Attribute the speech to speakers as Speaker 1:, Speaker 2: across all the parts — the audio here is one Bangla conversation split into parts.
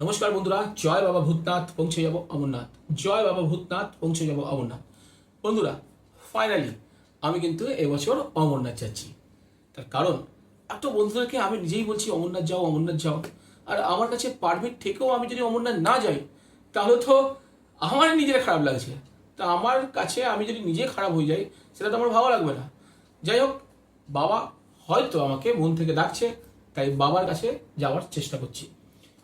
Speaker 1: নমস্কার বন্ধুরা, জয় বাবা ভূতনাথ, পৌঁছে যাব অমরনাথ। জয় বাবা ভূতনাথ, পৌঁছে যাব অমরনাথ। বন্ধুরা ফাইনালি আমি কিন্তু এবছর অমরনাথ যাচ্ছি। তার কারণ, এত বন্ধুদেরকে আমি নিজেই বলছি, অমরনাথ যাও অমরনাথ যাও। আর আমার কাছে পারমিট থেকেও আমি যদি অমরনাথ না যাই, তাহলে তো আমার নিজের খারাপ লাগছে। তা আমার কাছে আমি যদি নিজে খারাপ হয়ে যাই, সেটা তো আমার ভালো লাগবে না। যাই হোক, বাবা হয়তো আমাকে মন থেকে ডাকছে, তাই বাবার কাছে যাওয়ার চেষ্টা করছি।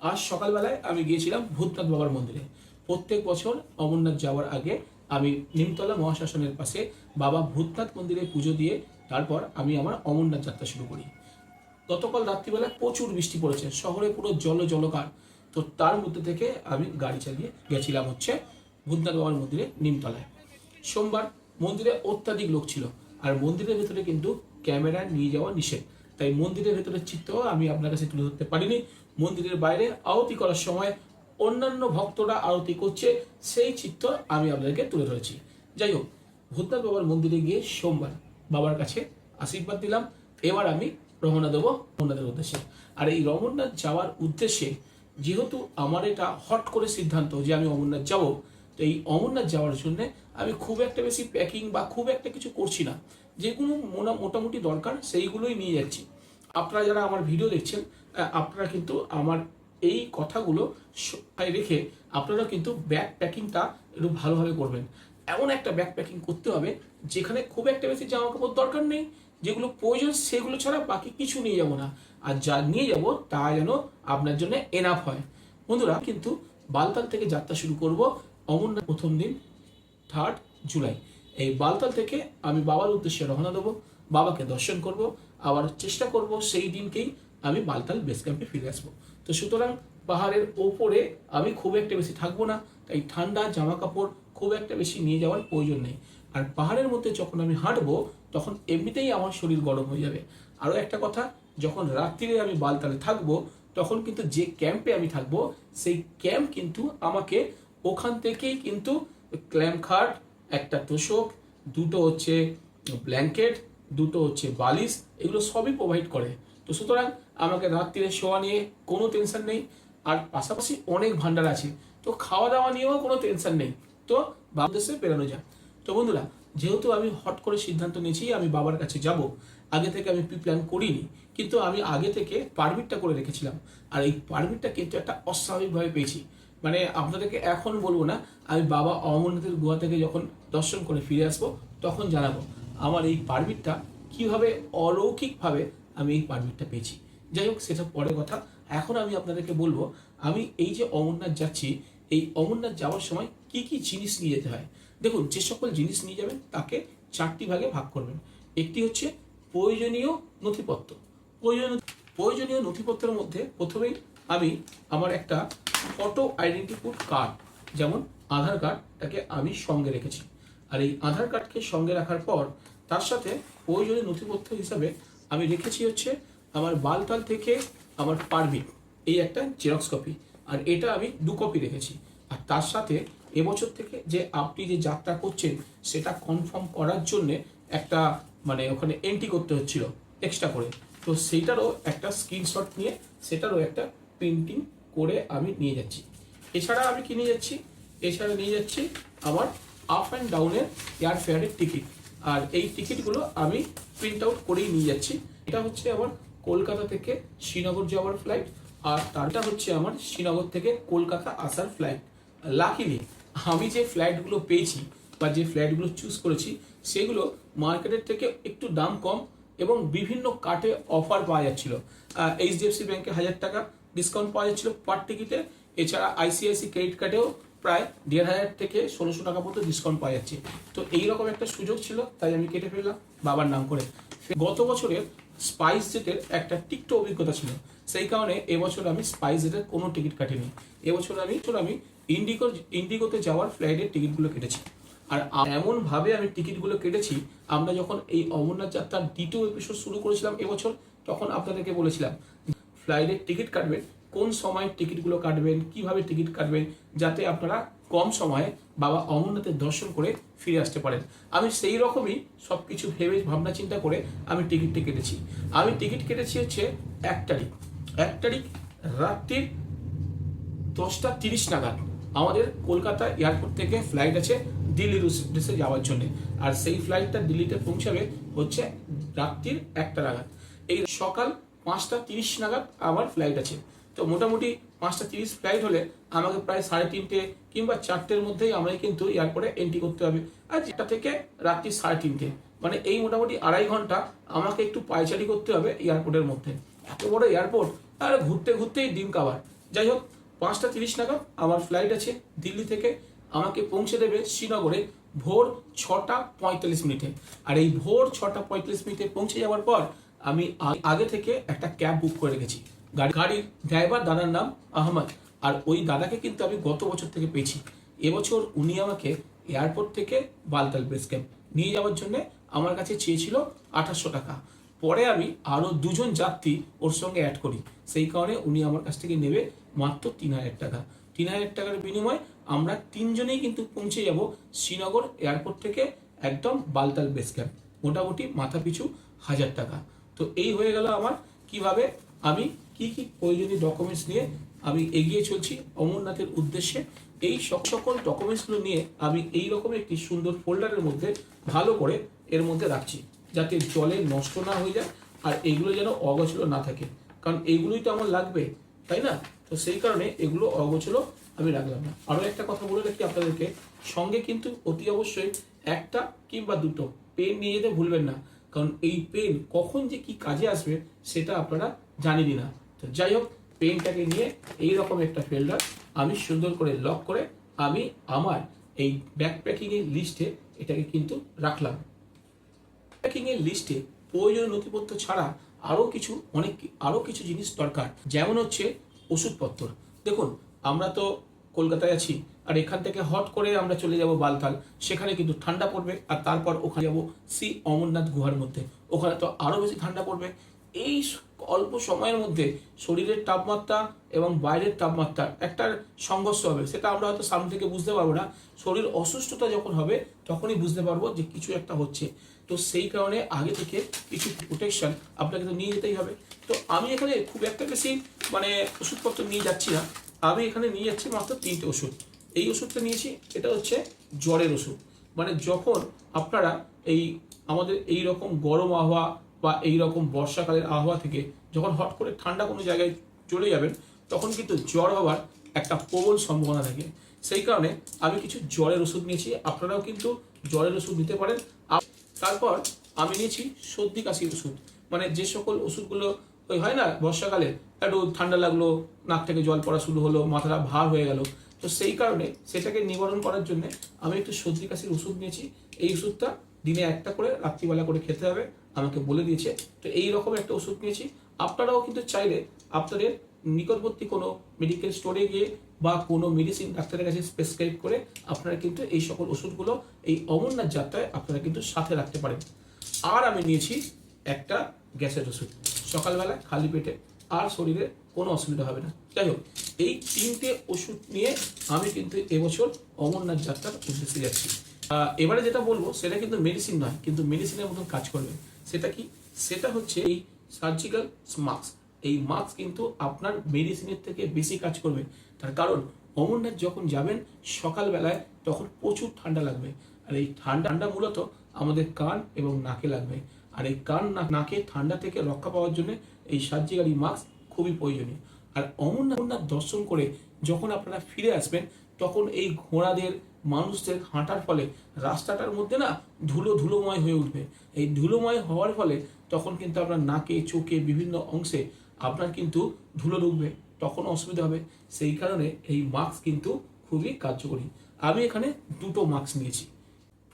Speaker 1: আজ সকালবেলায় আমি গিয়েছিলাম ভূতনাথ বাবার মন্দিরে। প্রত্যেক বছর অমরনাথ যাওয়ার আগে আমি নিমতলা মহাশাসনের পাশে বাবা ভূতনাথ মন্দিরে পুজো দিয়ে তারপর আমি আমার অমরনাথ যাত্রা শুরু করি। গতকাল রাত্রিবেলা প্রচুর বৃষ্টি পড়েছে, শহরে পুরো জল জলকার। তো তার মধ্যে থেকে আমি গাড়ি চালিয়ে গেছিলাম হচ্ছে ভূতনাথ বাবার মন্দিরে নিমতলায়। সোমবার মন্দিরে অত্যাধিক লোক ছিল, আর মন্দিরের ভেতরে কিন্তু ক্যামেরা নিয়ে যাওয়া নিষেধ। তাই মন্দিরের ভেতরে চিত্র আমি আপনার কাছে তুলে ধরতে পারিনি। মন্দিরের বাইরে আরতি করার সময় অন্যান্য ভক্তরা আরতি করছে, সেই চিত্র আমি আপনাদেরকে তুলে ধরেছি। যাই হোক, ভূতনাথ বাবার মন্দিরে গিয়ে সোমবার বাবার কাছে আশীর্বাদ দিলাম এবার আমি রওনা দেবো রমনাথের উদ্দেশ্যে। আর এই রমনাথ যাওয়ার উদ্দেশ্যে যেহেতু আমার এটা হট করে সিদ্ধান্ত যে আমি অমরনাথ যাব, তো এই অমরনাথ যাওয়ার জন্য আমি খুব একটা বেশি প্যাকিং বা খুব একটা কিছু করছি না। যেগুলো মোটামুটি দরকার, সেইগুলোই নিয়ে যাচ্ছি। আপনারা যারা আমার ভিডিও দেখছেন আপনারা কিন্তু আমার এই কথাগুলো রেখে আপনারা কিন্তু ব্যাগ প্যাকিংটা একটু ভালোভাবে করবেন। এমন একটা ব্যাগ প্যাকিং করতে হবে, যেখানে খুব একটা বেশি জামা কাপড় দরকার নেই, যেগুলো প্রয়োজন সেগুলো ছাড়া বাকি কিছু নিয়ে যাব না। আর যা নিয়ে যাব তা যেন আপনার জন্য এনাফ হয়। বন্ধুরা, কিন্তু বালতাল থেকে যাত্রা শুরু করব অমরনাথ প্রথম দিন থার্ড জুলাই এই বালতাল থেকে আমি বাবার উদ্দেশ্যে রওনা দেবো, বাবাকে দর্শন করব, আবার চেষ্টা করব সেই দিনকেই আমি বালতাল বেস ক্যাম্পে ফিরে আসব। তো সুতরাং পাহাড়ের ওপরে আমি খুব একটা বেশি থাকব না, তাই ঠান্ডা জামা কাপড় খুব একটা বেশি নিয়ে যাওয়ার প্রয়োজন নেই। আর পাহাড়ের মধ্যে যখন আমি হাঁটবো, তখন এমনিতেই আমার শরীর গরম হয়ে যাবে। আরও একটা কথা, যখন রাত্রিরে আমি বালতালে থাকব, তখন কিন্তু যে ক্যাম্পে আমি থাকব, সেই ক্যাম্প কিন্তু আমাকে ওখান থেকেই কিন্তু ক্ল্যাম্প খাট একটা তোষক, দুটো হচ্ছে ব্ল্যাঙ্কেট, দুটো হচ্ছে বালিশ, এগুলো সবই প্রোভাইড করে। তো সুতরাং আমাকে রাত্রিরে শোয়া নিয়ে কোনো টেনশন নেই। আর পাশাপাশি অনেক ভান্ডার আছে। তো খাওয়া দাওয়া নিয়েও কোনো টেনশন নেই। তো বাংলাদেশে বেরোনো যাক। তো বন্ধুরা, যেহেতু আমি হট করে সিদ্ধান্ত নিয়েছি, আমি বাবার কাছে যাব। আগে থেকে আমি প্রি প্ল্যান করিনি। কিন্তু আমি আগে থেকে পারমিটটা করে রেখেছিলাম। আর এই পারমিটটা কিন্তু একটা অস্বাভাবিকভাবে পেয়েছি। মানে আপনাদেরকে এখন বলব না, আমি বাবা অমরনাথের গুহা থেকে যখন দর্শন করে ফিরে আসব, তখন জানাব আমার এই পারমিটটা কীভাবে অলৌকিকভাবে আমি এই পারমিটটা পেয়েছি। যাই হোক, সেটা পরের কথা। এখন আমি আপনাদেরকে বলব, আমি এই যে অমরনাথ যাচ্ছি, এই অমরনাথ যাওয়ার সময় কি কি জিনিস নিয়ে যেতে হয়? দেখুন, যে সকল জিনিস নিয়ে যাবেন, তাকে চারটি ভাগে ভাগ করবেন। একটি হচ্ছে প্রয়োজনীয় নথিপত্র। প্রয়োজনীয় প্রয়োজনীয় নথিপত্রের মধ্যে প্রথমেই আমি আমার একটা ফটো আইডেন্টিফুড কার্ড যেমন আধার কার্ডটাকে আমি সঙ্গে রেখেছি। আর এই আধার কার্ডকে সঙ্গে রাখার পর তার সাথে প্রয়োজনীয় নথিপত্র হিসাবে আমি রেখেছি হচ্ছে আমার বালতাল থেকে আমার পারমিট এই একটা জেরক্স কপি আর এটা আমি দু কপি রেখেছি। আর তার সাথে এবছর থেকে যে আপনি যে যাত্রা করছেন, সেটা কনফার্ম করার জন্য একটা মানে ওখানে এন্ট্রি করতে হচ্ছিল এক্সট্রা করে। তো সেইটারও একটা স্ক্রিনশট নিয়ে, সেটারও একটা প্রিন্টিং করে আমি নিয়ে যাচ্ছি। এছাড়া আমি কি নিয়ে যাচ্ছি? এছাড়া নিয়ে যাচ্ছি আমার আপ অ্যান্ড ডাউনের এয়ার ফেয়ারের টিকিট আর এই টিকিটগুলো আমি প্রিন্ট আউট করেই নিয়ে যাচ্ছি। এটা হচ্ছে আমার কলকাতা থেকে শ্রীনগর যাওয়ার ফ্লাইট আর তারটা হচ্ছে আমার শ্রীনগর থেকে কলকাতা আসার ফ্লাইট লাকিলি আমি যে ফ্লাইটগুলো পেয়েছি বা যে ফ্লাইটগুলো চুজ করেছি, সেগুলো মার্কেটের থেকে একটু দাম কম এবং বিভিন্ন কাটে অফার পাওয়া যাচ্ছিল। এইচডিএফসি ব্যাংকে হাজার টাকা ডিসকাউন্ট পাওয়া যাচ্ছিল পার টিকিটে এছাড়া আইসিআইসি ক্রেডিট কার্ডেও প্রায় দেড় হাজার থেকে ষোলোশো টাকা পর্যন্ত ডিসকাউন্ট পাওয়া যাচ্ছে। তো এইরকম একটা সুযোগ ছিল, তাই আমি কেটে ফেললাম বাবার নাম করে। গত বছরের স্পাইস জেটের একটা টিকটো অভিজ্ঞতা ছিল। সেই কারণে এবছর আমি স্পাইস জেটের কোনো টিকিট কাটিনি। এবছর আমি আমি ইন্ডিগো ইন্ডিগোতে যাওয়ার ফ্লাইটের টিকিটগুলো কেটেছি। আর এমনভাবে আমি টিকিটগুলো কেটেছি, আমরা যখন এই অমরনাথ যাত্রার দ্বিতীয় এপিসোড শুরু করেছিলাম এবছর, তখন আপনাদেরকে বলেছিলাম ফ্লাইটের টিকিট কাটবেন, কোন সময় টিকিটগুলো কাটবেন, কীভাবে টিকিট কাটবেন, যাতে আপনারা কম সময়ে বাবা অমরনাথের দর্শন করে ফিরে আসতে পারেন। আমি সেই রকমই সব কিছু ভেবে ভাবনা চিন্তা করে আমি টিকিটটি কেটেছি। আমি টিকিট কেটেছি হচ্ছে এক তারিখ। এক তারিখ রাত্রির দশটা তিরিশ নাগাদ আমাদের কলকাতা এয়ারপোর্ট থেকে ফ্লাইট আছে দিল্লির উদ্দেশ্যে যাওয়ার জন্য। আর সেই ফ্লাইটটা দিল্লিতে পৌঁছাবে হচ্ছে রাত্রির একটা নাগাদ। এই সকাল পাঁচটা তিরিশ নাগাদ আমার ফ্লাইট আছে। তো মোটামুটি পাঁচটা তিরিশ ফ্লাইট হলে আমাকে প্রায় সাড়ে তিনটে কিংবা চারটের মধ্যেই আমাকে কিন্তু এয়ারপোর্টে এন্ট্রি করতে হবে। আর যেটা থেকে রাত্রি সাড়ে তিনটে মানে এই মোটামুটি আড়াই ঘণ্টা আমাকে একটু পায়চারি করতে হবে এয়ারপোর্টের মধ্যে। এত বড় এয়ারপোর্ট আর ঘুরতে ঘুরতেই ডিম কাবার। যাই হোক, পাঁচটা তিরিশ নাগাদ আমার ফ্লাইট আছে দিল্লি থেকে, আমাকে পৌঁছে দেবে শ্রীনগরে ভোর ছটা পঁয়তাল্লিশ মিনিটে। আর এই ভোর ছটা পঁয়তাল্লিশ মিনিটে পৌঁছে যাওয়ার পর আমি আগে থেকে একটা ক্যাব বুক করে রেখেছি। গাড়ি গাড়ির ড্রাইভার দাদার নাম আহমদ, আর ওই দাদাকে কিন্তু আমি গত বছর থেকে পেয়েছি। এবছর উনি আমাকে এয়ারপোর্ট থেকে বালতাল বেস ক্যাম্প নিয়ে যাওয়ার জন্য আমার কাছে চেয়েছিল আঠাশশো টাকা। পরে আমি আরও দুজন যাত্রী ওর সঙ্গে অ্যাড করি। সেই কারণে উনি আমার কাছ থেকে নেবে মাত্র তিন হাজার টাকা। তিন হাজার টাকার বিনিময়ে আমরা তিনজনেই কিন্তু পৌঁছে যাব শ্রীনগর এয়ারপোর্ট থেকে একদম বালতাল বেস ক্যাম্প মোটামুটি মাথা পিছু হাজার টাকা। তো এই হয়ে গেল আমার কীভাবে আমি কি কি প্রয়োজনীয় ডকুমেন্টস নিয়ে আমি এগিয়ে চলছি অমরনাথের উদ্দেশ্যে। এই সকল ডকুমেন্টসগুলো নিয়ে আমি এই রকম একটি সুন্দর ফোল্ডারের মধ্যে ভালো করে এর মধ্যে রাখছি, যাতে জলে নষ্ট না হয়ে যায় আর এগুলো যেন অগোছলো না থাকে। কারণ এইগুলোই তো আমার লাগবে, তাই না? তো সেই কারণে এগুলো অগোছলো আমি রাখলাম না। আরও একটা কথা বলে রাখি আপনাদেরকে, সঙ্গে কিন্তু অতি অবশ্যই একটা কিংবা দুটো পেন নিয়ে যেতে ভুলবেন না। কারণ এই পেন কখন যে কি কাজে আসবে সেটা আপনারা জানেনই না। তো যাই হোক পেনটাকে নিয়ে এই রকম একটা ফোল্ডার আমি সুন্দর করে লক করে আমি আমার এই ব্যাকপ্যাকিংয়ের লিস্টে এটাকে কিন্তু রাখলাম। প্যাকিং এর লিস্টে প্রয়োজনীয় নথিপত্র ছাড়া আরও কিছু অনেক আরও কিছু জিনিস দরকার। যেমন হচ্ছে ওষুধপত্র। দেখুন, আমরা তো কলকাতায় আছি, আর এখান থেকে হট করে আমরা চলে যাব বালতাল। সেখানে কিন্তু ঠান্ডা পড়বে, আর তারপর ওখানে যাব শ্রী অমরনাথ গুহার মধ্যে। ওখানে তো আরও বেশি ঠান্ডা পড়বে। এই অল্প সময়ের মধ্যে শরীরের তাপমাত্রা এবং বাইরের তাপমাত্রা একটা সংঘর্ষ হবে। সেটা আমরা হয়তো সামনে থেকে বুঝতে পারব না। শরীর অসুস্থতা যখন হবে, তখনই বুঝতে পারব যে কিছু একটা হচ্ছে। তো সেই কারণে আগে থেকে কিছু প্রোটেকশন আপনাকে তো নিয়ে যেতেই হবে। তো আমি এখানে খুব একটা বেশি মানে ওষুধপত্র নিয়ে যাচ্ছি না। আমি এখানে নিয়ে যাচ্ছি মাত্র তিনটে ওষুধ। এই ওষুধটা নিয়েছি, এটা হচ্ছে জ্বরের ওষুধ। মানে যখন আপনারা এই আমাদের এই রকম গরম আবহাওয়া বা এই রকম বর্ষাকালের আবহাওয়া থেকে যখন হট করে ঠান্ডা কোনো জায়গায় চলে যাবেন, তখন কিন্তু জ্বর হওয়ার একটা প্রবল সম্ভাবনা থাকে। সেই কারণে আমি কিছু জ্বরের ওষুধ নিয়েছি, আপনারাও কিন্তু জ্বরের ওষুধ নিতে পারেন। তারপর আমি নিয়েছি সর্দি কাশির ওষুধ। মানে যে সকল ওষুধগুলো ওই হয় না? বর্ষাকালে একটু ঠান্ডা লাগল, নাক থেকে জল পড়া শুরু হলো, মাথাটা ভার হয়ে গেল। তো সেই কারণে সেটাকে নিবারণ করার জন্য আমি একটু সর্দি কাশির ওষুধ নিয়েছি। এই ওষুধটা দিনে একটা করে, রাত্রিবেলা করে খেতে হবে। আমাকে বলে দিয়েছে। তো এই রকম একটা ওষুধ নিয়েছি। আপনারাও কিন্তু চাইলে আপনাদের নিকটবর্তী কোনো মেডিকেল স্টোরে গিয়ে বা কোনো মেডিসিন ডাক্তারের কাছে প্রেসক্রাইব করে আপনারা কিন্তু এই সকল ওষুধগুলো এই অমরনাথ যাত্রায় আপনারা কিন্তু সাথে রাখতে পারেন। আর আমি নিয়েছি একটা গ্যাসের ওষুধ। সকালবেলা খালি পেটে আর শরীরে কোনো অসুবিধা হবে না। যাই হোক, এই তিনটে ওষুধ নিয়ে আমি কিন্তু এবছর অমরনাথ যাত্রার উদ্দেশ্যে যাচ্ছি। এবারে যেটা বলব, সেটা কিন্তু মেডিসিন নয়, কিন্তু মেডিসিনের মতন কাজ করবে। সেটা কি? সেটা হচ্ছে এই সার্জিক্যাল মাস্ক এই মাস্ক কিন্তু আপনার মেডিসিনের থেকে বেশি কাজ করবে। তার কারণ, অমরনাথ যখন যাবেন সকালবেলায়, তখন প্রচুর ঠান্ডা লাগবে। আর এই ঠান্ডা ঠান্ডা মূলত আমাদের কান এবং নাকে লাগবে। আর এই কান নাকে, ঠান্ডা থেকে রক্ষা পাওয়ার জন্য এই সার্জিক্যাল মাস্ক খুবই প্রয়োজনীয়। আর অমরনাথ দর্শন করে যখন আপনারা ফিরে আসবেন, তখন এই ঘোড়াদের মানুষদের হাঁটার ফলে রাস্তাটার মধ্যে না ধুলো ধুলোময় হয়ে উঠবে। এই ধুলোময় হওয়ার ফলে তখন কিন্তু আপনার নাকে, চোখে বিভিন্ন অংশে আপনার কিন্তু ধুলো ঢুকবে, তখন অসুবিধা হবে। সেই কারণে এই মাস্ক কিন্তু খুবই কার্যকরী। আমি এখানে দুটো মাস্ক নিয়েছি।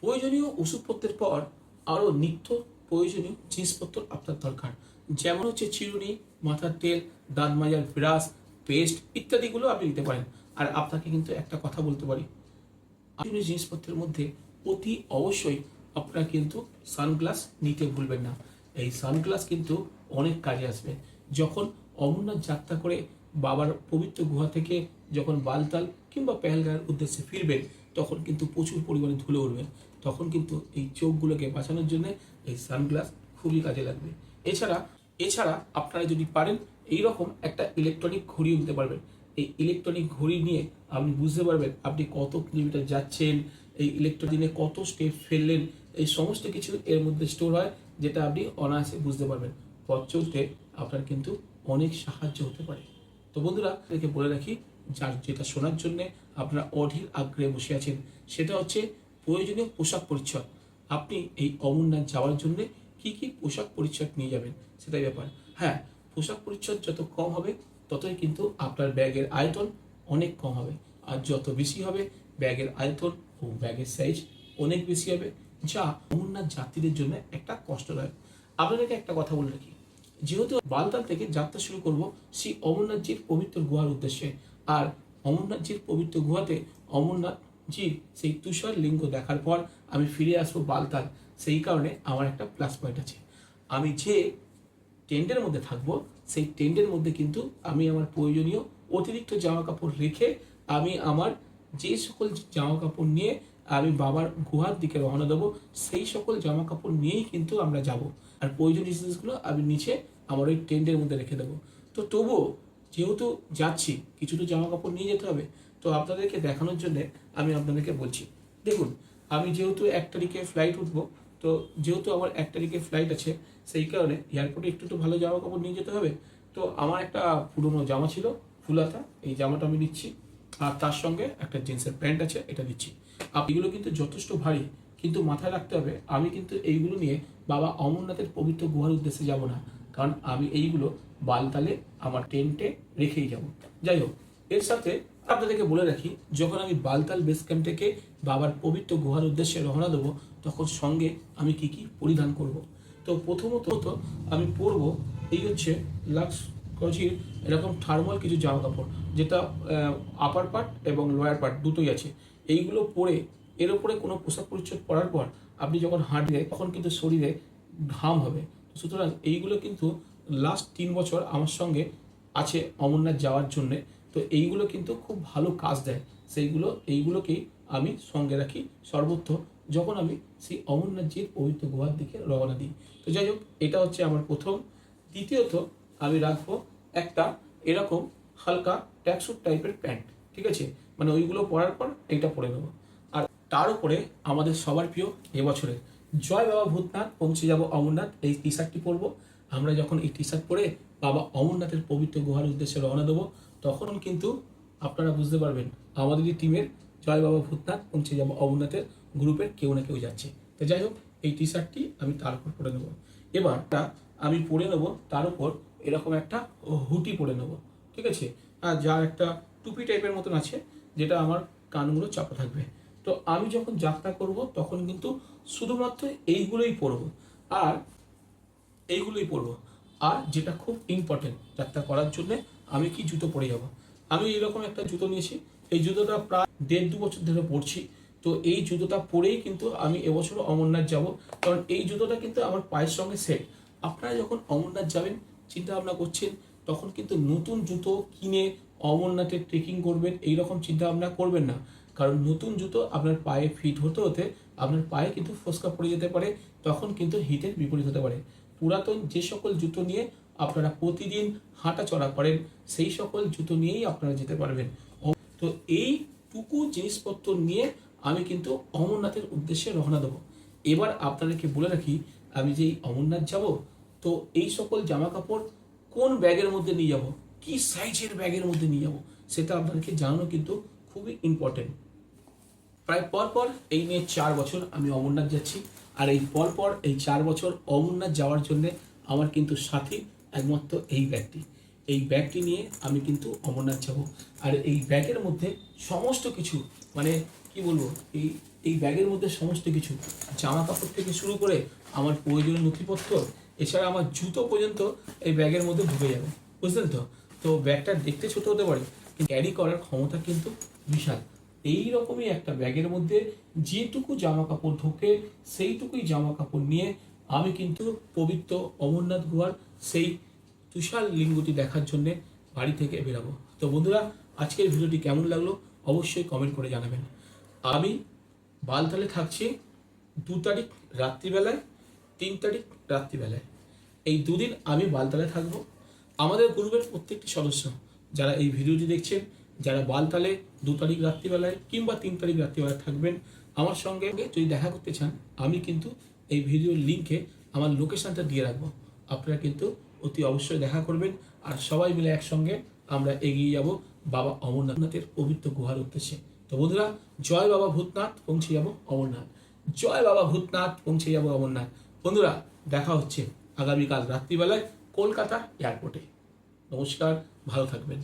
Speaker 1: প্রয়োজনীয় ওষুধপত্রের পর আরও নিত্য প্রয়োজনীয় জিনিসপত্র আপনার দরকার। যেমন হচ্ছে চিরুনি, মাথার তেল দাঁত মাজার ব্রাশ পেস্ট ইত্যাদিগুলো আপনি নিতে পারেন। আর আপনাকে কিন্তু একটা কথা বলতে পারি। প্রয়োজনীয় জিনিসপত্রের মধ্যে অতি অবশ্যই আপনারা কিন্তু সানগ্লাস নিতে ভুলবেন না। এই সানগ্লাস কিন্তু অনেক কাজে আসবে। যখন অমরনাথ যাত্রা করে বাবার পবিত্র গুহা থেকে যখন বালতাল কিংবা পেহেলগাঁয়ের উদ্দেশ্যে ফিরবেন, তখন কিন্তু প্রচুর পরিমাণে ধুলো উঠবেন তখন কিন্তু এই চোখগুলোকে বাঁচানোর জন্য এই সানগ্লাস খুবই কাজে লাগবে। এছাড়া এছাড়া আপনারা যদি পারেন এই রকম একটা ইলেকট্রনিক ঘড়িও নিতে পারবেন। এই ইলেকট্রনিক ঘড়ি নিয়ে আপনি বুঝতে পারবেন আপনি কত কিলোমিটার যাচ্ছেন, এই ইলেকট্রনিক কত স্টেপ ফেললেন, এই সমস্ত কিছু এর মধ্যে স্টোর হয়, যেটা আপনি অনায়াসে বুঝতে পারবেন। পথ চলতে আপনার কিন্তু অনেক সাহায্য হতে পারে। তো বন্ধুরা বলে রাখি যার যেটা শোনার জন্য আপনারা অধীর আগ্রহে বসে আছেন, সেটা হচ্ছে প্রয়োজনীয় পোশাক পরিচ্ছদ। আপনি এই অমরনাথ যাওয়ার জন্য কি কি পোশাক পরিচ্ছদ নিয়ে যাবেন, সেটাই ব্যাপার। হ্যাঁ পোশাক পরিচ্ছদ যত কম হবে, ততই কিন্তু আপনার ব্যাগের আয়তন অনেক কম হবে। আর যত বেশি হবে, ব্যাগের আয়তন ও ব্যাগের সাইজ অনেক বেশি হবে, যা অমরনাথ যাত্রীদের জন্য একটা কষ্টদায়ক। আপনাদেরকে একটা কথা বলে রাখি, যেহেতু বালতাল থেকে যাত্রা শুরু করব, সেই অমরনাথজির পবিত্র গুহার উদ্দেশ্যে। আর অমরনাথজির পবিত্র গুহাতে অমরনাথজির সেই তুষার লিঙ্গ দেখার পর আমি ফিরে আসব বালতাল। সেই কারণে আমার একটা প্লাস পয়েন্ট আছে। আমি যে টেন্টের মধ্যে থাকব, সেই টেন্টের মধ্যে কিন্তু আমি আমার প্রয়োজনীয় অতিরিক্ত জামা কাপড় রেখে আমি আমার যে সকল জামা কাপড় নিয়ে আমি বাবার গুহার দিকে রওনা দেবো, সেই সকল জামা কাপড় নিয়েই কিন্তু আমরা যাব। আর প্রয়োজনীয় জিনিসগুলো আমি নিচে আমার ওই টেন্টের মধ্যে রেখে দেবো। তো তবুও যেহেতু যাচ্ছি কিছু তো জামা কাপড় নিয়ে যেতে হবে, তো আপনাদেরকে দেখানোর জন্য আমি আপনাদেরকে বলছি। দেখুন, আমি যেহেতু এক তারিখে ফ্লাইট উঠবো, তো যেহেতু আমার এক তারিখে ফ্লাইট আছে, সেই কারণে এয়ারপোর্টে একটু তো ভালো জামা কাপড় নিয়ে যেতে হবে। তো আমার একটা পুরনো জামা ছিল, ফুলাতা, এই জামাটা আমি নিচ্ছি, আর তার সঙ্গে একটা জিন্সের প্যান্ট আছে, এটা দিচ্ছি। আর এগুলো কিন্তু যথেষ্ট ভারী, কিন্তু মাথায় রাখতে হবে, আমি কিন্তু এইগুলো নিয়ে বাবা অমরনাথের পবিত্র গুহার উদ্দেশ্যে যাব না। কারণ আমি এইগুলো বালতালে আমার টেন্টে রেখেই যাব। যাই হোক, এর সাথে আপনাদেরকে বলে রাখি, যখন আমি বালতাল বেস ক্যাম্প থেকে বাবার পবিত্র গুহার উদ্দেশ্যে রওনা দেবো, তখন সঙ্গে আমি কি কি পরিধান করব। তো প্রথমত আমি পরবো এই হচ্ছে লাক্স কচির এরকম থার্মাল কিছু জামা কাপড় যেটা আপার পার্ট এবং লোয়ার পার্ট দুটোই আছে। এইগুলো পরে, এর উপরে কোনো পোশাক পরিচ্ছদ পরার পর আপনি যখন হাঁটবে, তখন কিন্তু শরীরে ঘাম হবে। সুতরাং এইগুলো কিন্তু লাস্ট তিন বছর আমার সঙ্গে আছে অমরনাথ যাওয়ার জন্যে। তো এইগুলো কিন্তু খুব ভালো কাজ দেয়। সেইগুলো এইগুলোকেই আমি সঙ্গে রাখি সর্বত্র যখন আমি সেই অমরনাথজির পবিত্র গুহার দিকে রওনা দিই। তো যাই হোক, এটা হচ্ছে আমার প্রথম। দ্বিতীয়ত আমি রাখব একটা এরকম হালকা ট্যাক্সুট টাইপের প্যান্ট ঠিক আছে? মানে ওইগুলো পরার পর এইটা পরে নেব। আর তার উপরে আমাদের সবার প্রিয় এবছরের জয় বাবা ভূতনাথ, পৌঁছে যাব অমরনাথ, এই টি শার্টটি পরবো। আমরা যখন এই টি শার্ট পরে বাবা অমরনাথের পবিত্র গুহার উদ্দেশ্যে রওনা দেবো তখন কিন্তু আপনারা বুঝতে পারবেন আমাদেরই টিমের জয় বাবা ভূতনাথ, পৌঁছে যাব অমরনাথের গ্রুপের কেউ না কেউ যাচ্ছে। তো যাই হোক, এই টি শার্টটি আমি তার উপর পরে নেব। এবার আমি পরে নেব, তার উপর এরকম একটা হুটি পরে নেব, ঠিক আছে? আর যার একটা টুপি টাইপের মতন আছে, যেটা আমার কানগুলো চাপা থাকবে। তো আমি যখন যাত্রা করব, তখন কিন্তু শুধুমাত্র এইগুলোই পরবো আর এইগুলোই পরবো আর যেটা খুব ইম্পর্টেন্ট যাত্রা করার জন্য আমি কি জুতো পরে যাব? আমি এরকম একটা জুতো নিয়েছি। এই জুতোটা প্রায় দেড় দু বছর ধরে পরছি। তো এই জুতোটা পরেই কিন্তু আমি এবছর অমরনাথ যাব। কারণ এই জুতোটা কিন্তু আমার পায়ের সঙ্গে সেট আপনারা যখন অমরনাথ যাবেন চিন্তা ভাবনা করছেন, তখন কিন্তু নতুন জুতো কিনে অমরনাথের ট্রেকিং করবেন এই রকম চিন্তা ভাবনা করবেন না। কারণ নতুন জুতো আপনার পায়ে ফিট হতে হতে আপনার পায়ে কিন্তু ফসকা পড়ে যেতে পারে, তখন কিন্তু হিটের বিপরীত হতে পারে। পুরাতন যে সকল জুতো নিয়ে আপনারা প্রতিদিন হাঁটা চলা করেন, সেই সকল জুতো নিয়েই আপনারা যেতে পারবেন। তো এইটুকু জিনিসপত্র নিয়ে আমি কিন্তু অমরনাথের উদ্দেশ্যে রওনা দেবো। এবার আপনাদেরকে বলে রাখি, আমি যে এই অমরনাথ যাব, তো এই সকল জামা কাপড় কোন ব্যাগের মধ্যে নিয়ে যাব? কি সাইজের ব্যাগের মধ্যে নিয়ে যাব? সেটা আপনাদেরকে জানানো কিন্তু খুবই ইম্পর্টেন্ট প্রায় পর পর এই নিয়ে চার বছর আমি অমরনাথ যাচ্ছি। আর এই পর পর এই চার বছর অমরনাথ যাওয়ার জন্য আমার কিন্তু সাথী একমাত্র এই ব্যাগটি এই ব্যাগটি নিয়ে আমি কিন্তু অমরনাথ যাব। আর এই ব্যাগের মধ্যে সমস্ত কিছু মানে কি বলব, এই এই ব্যাগের মধ্যে সমস্ত কিছু জামা কাপড় থেকে শুরু করে আমার প্রয়োজনীয় নথিপত্র, এছাড়া আমার জুতো পর্যন্ত এই ব্যাগের মধ্যে ঢুকে যাবে। বুঝলেন তো? তো ব্যাগটা দেখতে ছোট হতে পারে ক্যারি করার ক্ষমতা কিন্তু বিশাল। এই রকমই একটা ব্যাগের মধ্যে যেটুকু জামা কাপড় ঢোকে, সেইটুকুই জামা কাপড় নিয়ে আমি কিন্তু পবিত্র অমরনাথ গুহার সেই তুষার লিঙ্গটি দেখার জন্য বাড়ি থেকে বেরাবো। তো বন্ধুরা, আজকের ভিডিওটি কেমন লাগল অবশ্যই কমেন্ট করে জানাবেন। আমি বালতালে থাকছি দু তারিখ রাত্রিবেলায়, তিন তারিখ রাত্রিবেলায়। এই দুদিন আমি বালতালে থাকব। আমাদের গ্রুপের প্রত্যেকটি সদস্য যারা এই ভিডিওটি দেখছেন যারা বালতালে দু তারিখ রাত্রিবেলায় কিংবা তিন তারিখ রাত্রিবেলায় থাকবেন, আমার সঙ্গে যদি দেখা করতে চান, আমি কিন্তু এই ভিডিওর লিঙ্কে আমার লোকেশনটা দিয়ে রাখব। আপনারা কিন্তু অতি অবশ্যই দেখা করবেন আর সবাই মিলে একসঙ্গে আমরা এগিয়ে যাব বাবা অমরনাথের পবিত্র গুহার উদ্দেশ্যে। তো বন্ধুরা, জয় বাবা ভূতনাথ, পৌঁছে যাব অমরনাথ। জয় বাবা ভূতনাথ, পৌঁছে যাব অমরনাথ। বন্ধুরা, দেখা হচ্ছে আগামীকাল রাত্রিবেলায় কলকাতা এয়ারপোর্টে। নমস্কার, ভালো থাকবেন।